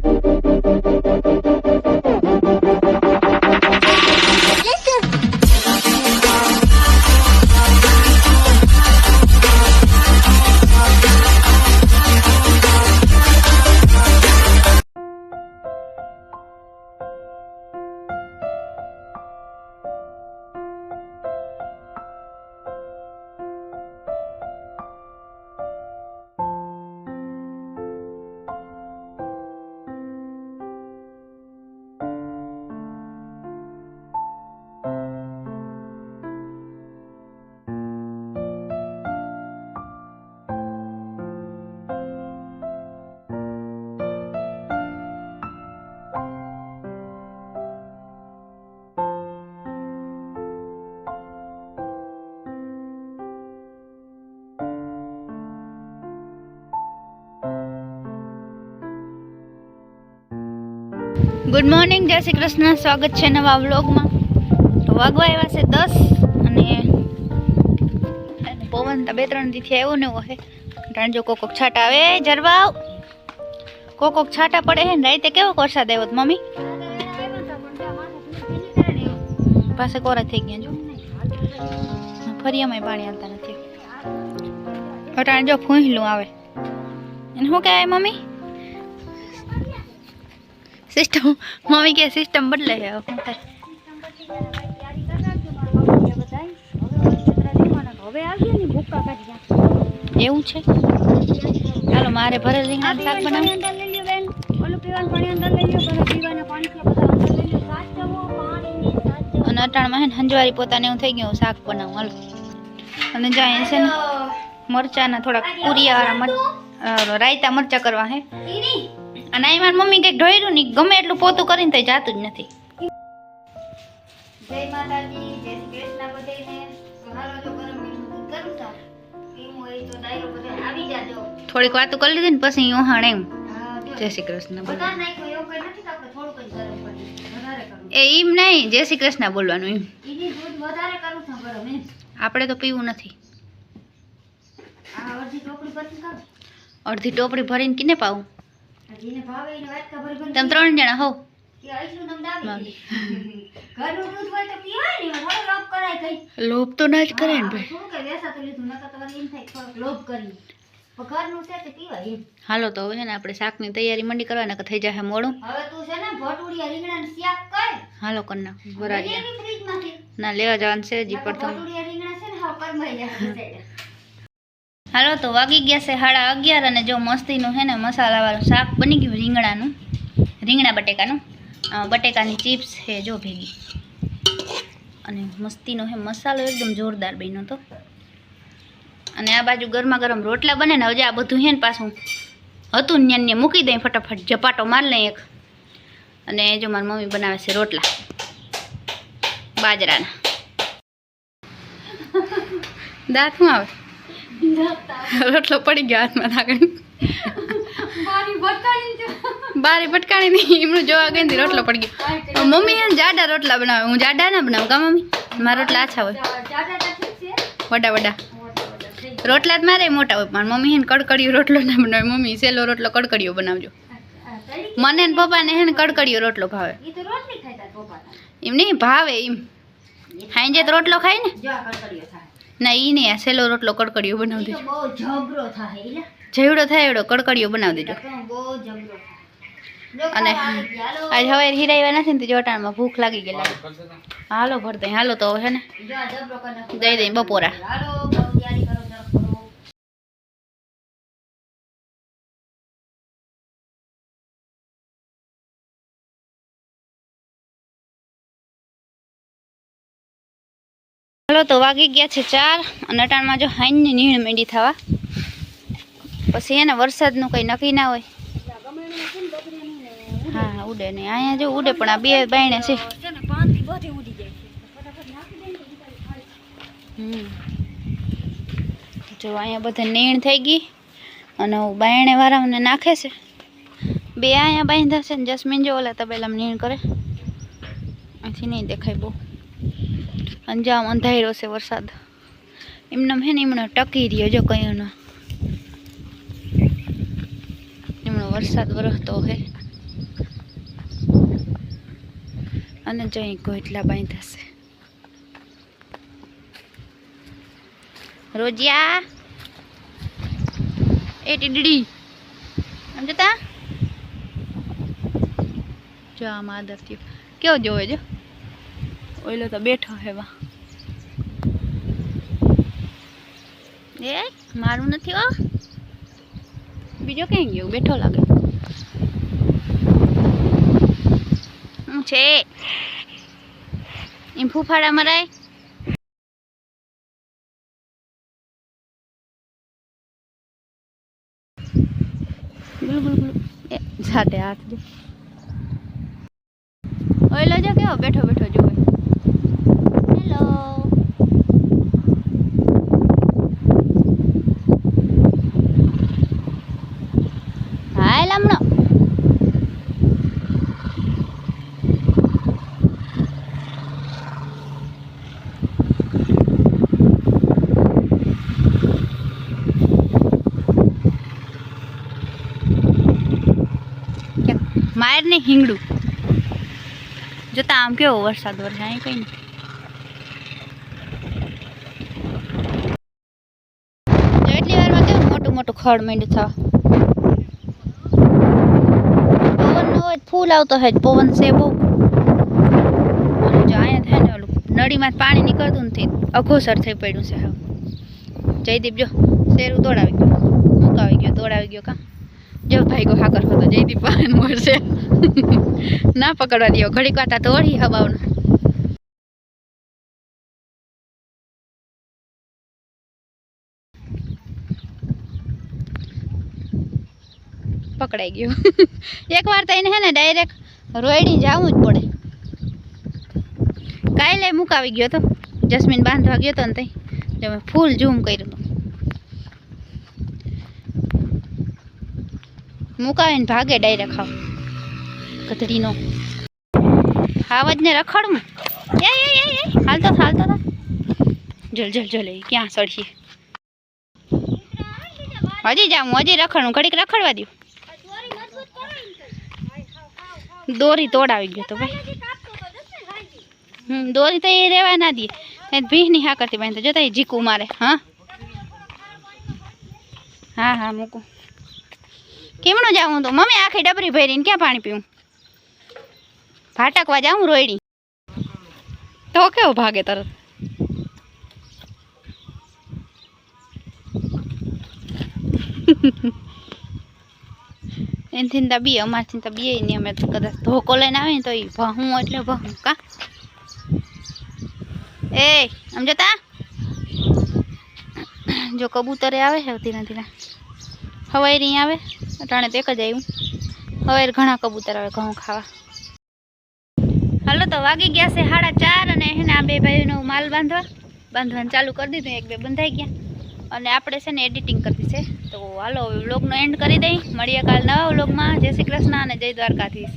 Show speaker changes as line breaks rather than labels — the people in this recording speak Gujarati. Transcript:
Thank you. ગુડ મોર્નિંગ જય શ્રી કૃષ્ણ. સ્વાગત છે નવા વ્લોગમાં. તો વાગવા આવ્યા છે દસ અને પવન બે ત્રણ દીથી આવ્યો ને એવો હે. કારણ જો કોકોક કોક છાટા આવે. જરવાવ. કોકોક કોક છાટા પડે હે ને રાતે કેવો વરસાદ આવ્યો મમ્મી? પાસે કોરા થઈ ગયા જો. ફરિયામાં પાણી આવતા નથી. અટાણે જો ફૂંહલું આવે. એને શું કહેવાય, મમ્મી? સિસ્ટમ મમ્મી કે સિસ્ટમ બદલે છે હવે શું થાય એવું છે? ચાલો મારે ભરેલ રીંગણ શાક બનાવું. અને અટાણમાં હે ને હંજવારી પોતાને એવું થઈ ગયું શાક બનાવું. હાલો. અને જાય છે ને મરચાના થોડાક કુરિયા રાયતા મરચા કરવા હે. અને અહીં મારી મમ્મી કંઈક ઢોયરું નહીં ગમે એટલું પોતું કરીને તો જાતું જ નથી. જય માતાજી જય શ્રી કૃષ્ણ બધાને હાલો જો ગરમ ગરમ કરું છું. પીવું હોય તો ડાયરો બધા આવી જાજો. થોડીક વાતો કરી લીધી ને પછી ઓહાણ એમ. જય શ્રી કૃષ્ણ બધા એ એમ નહીં જય શ્રી કૃષ્ણ બોલવાનું એમ. આપણે તો પીવું નથી. અડધી ટોપડી ભરીને કિને પાવું? તમે ત્રણ જણા હો. લોભ તો ના જ કરે ને ભાઈ. હાલો તો હવે ને આપણે શાકની તૈયારી મંડી કરવાના કે થઈ જાય મોડું.
હવે તું છે ને ભટુડિયા રીંગણાનું શાક કર.
હાલો કરી ભરાઈ ના લેવા જવાનું છે હજી
ભટુડિયા રીંગણા છે ને
હાલો, તો વાગી ગયા છે સાડા અગિયાર અને જો મસ્તીનું છે ને મસાલાવાળું શાક બની ગયું રીંગણાનું, રીંગણા બટેકાનું. બટેકાની ચિપ્સ છે, જો ભેગી. અને મસ્તીનો છે, મસાલો એકદમ જોરદાર બન્યો તો. અને આ બાજુ ગરમા ગરમ રોટલા બને ને હજી આ બધું છે ને પાછું હતું ને ન્યા મૂકી દઈ ફટાફટ ઝપાટો માર લઈ એક. અને જો મારી મમ્મી બનાવે છે રોટલા. બાજરાના. દાંતમાં આવે? રોટલો પડી ગયો હાથમાં આગળ. બારી ભટકાણી નહીં એમનું જોવા ગઈ રોટલો પડી ગયો. મમ્મી એને જાડા રોટલા બનાવે હું જાડા ના બનાવું કા મમ્મી? મારા રોટલા આછા હોય. વડા વડા. રોટલા જ મારે મોટા હોય પણ મમ્મી એને કડકડીયો રોટલો ના બનાવે. મમ્મી સેલો રોટલો કડકડીયો બનાવજો. મને ને પપ્પાને હે ને કડકડીયો રોટલો ભાવે. એમ નહીં ભાવે એમ. હાંજે તો રોટલો ખાય ને?
જો આ
ના ઈ નહીં આ સેલો રોટલો કડકડીયો બનાવી દેજો.
બહુ જબરો થાય
જેવડો થાય એવડો કડકડીયો બનાવી દેજો.
બહુ જબરો
અને આજે હવે હિરાવ્યા નથી ને તો જોટાણમાં ભૂખ લાગી ગયેલા હાલો ભરતા હાલો તો છે ને. દઈ દઈ બપોરા.
હાલો બહુ તૈયારી કરો જરાક કરો
હાલો તો વાગી ગયા છે ચાર અને અટાણમાં જો હાઈનની નીણ માંડી થવા. પછી એને વરસાદનું કંઈ નક્કી ના હોય. હા, ઉડે નહીં. અહીંયા જો ઉડે, પણ આ બે બાયણે છે.
છે ને પાંચથી બધી ઉડી જાય છે ફટાફટ નાખી દે ને તો બીજા ખાય.
હમ. જો અહીંયા બધે નીણ થઈ ગઈ અને બાયણે વાળાને નાખે છે. બે અહીંયા બાંધ્યા છે ને જસ્મીન જો ઓલા તબેલામાં નીણ કરે. અહીંથી નહીં દેખાય બહુ. અંજામ જામ અંધાયરો છે વરસાદ. એમને હે ને એમણે ટકી રહ્યો જો કયાનો એમનો વરસાદ વરસતો હે. અને જો ગોટલા બાંધ્યા છે. રોજિયા. એ ટીડડી. આમ જતા? જો આ માધવથી કેવો જોવે જો? ઓઈલો તો બેઠો હેવા એ મારું નથી હો. બીજો ક્યાં ગયો? બેઠો લાગે. હું છે? એમ ફૂફાડા મરાય? જાતે હાથ દે. ઓઈલો જો કેવો? બેઠો બેઠો જોવે હેલો હાય લામણો માર ને હિંગડું જોતા આમ કેવો વરસાદ વરસે અહીં કઈ નહીં જો એટલી વારમાં કેવું મોટું મોટું ખડ માંડ્યું થવા પવન નો હોય તો ફૂલ આવતો હોય પવન છે બહુ અને જો અહીંયા થાય ને ઓલું નળીમાં પાણી નીકળતું નથી અઘોસર થઈ પડ્યું છે હવે જયદીપ જો શેરું દોડાવી ગયો મુકાવી ગયો દોડાવી ગયો કા જો ભાઈ હાકર હતો જયદીપ મળશે. ના પકડવા દો ઘડીક વાતા દોડી હવાવને. પકડાઈ ગયો. એક વાર તો એને હે ને ડાયરેક્ટ રોયડી જવું જ પડે. કાલે મુકાવી ગયો તો. જસ્મીન બાંધવા ગયો તો ને તઈ. ફૂલ ઝૂમ કર્યું હતું મુકાવીને ભાગે ડાયરેક્ટ ખાવ કતડીનો આવાજને ને એ એ એ હાલતો હાલતો. જલ જલ જલ, એ ક્યાં સળશી હજી જાઉં હજી રખડું ઘડીક રખડવા દઉં
દોરી
તોડાવી ગયો તો ભાઈ. દોરી તો એ રહેવા ના દે. એ ભીહની હા કરતી બાંધી. જોતા એ જીકું મારે, હા? હા હા, મૂકું. કેમનું જાઉં તો? મમ્મી આખી ડબરી ભરીને ક્યાં પાણી પીવું? ભાટકવા જાઉં રોયડી. તો કેવો ભાગે તરત? એનથી તો બી, અમારથી બી નહીં. અમે તો કદાચ ધોકો લઈને આવે ને તો એ ભહું એટલે ભહું કા? એ આમ જતા જો કબૂતરે આવે છે ધીરે ધીરે. હવાઈ આવે? અટાણે તો એક જ આવ્યું હવાઈ ઘણા કબૂતર આવે, ઘઉં ખાવા. હાલો તો વાગી ગયા છે સાડા ચાર અને એને આ બે ભાઈનો માલ બાંધવા. બાંધવાનું ચાલુ કરી દીધું, એક બે બંધાઈ ગયા. અને આપણે છે ને એડિટિંગ કરવી છે. તો હાલો વ્લોગનો એન્ડ કરી દઈ. મળીએ કાલ નવા વ્લોગમાં જય શ્રી કૃષ્ણ અને જય દ્વારકાધીશ.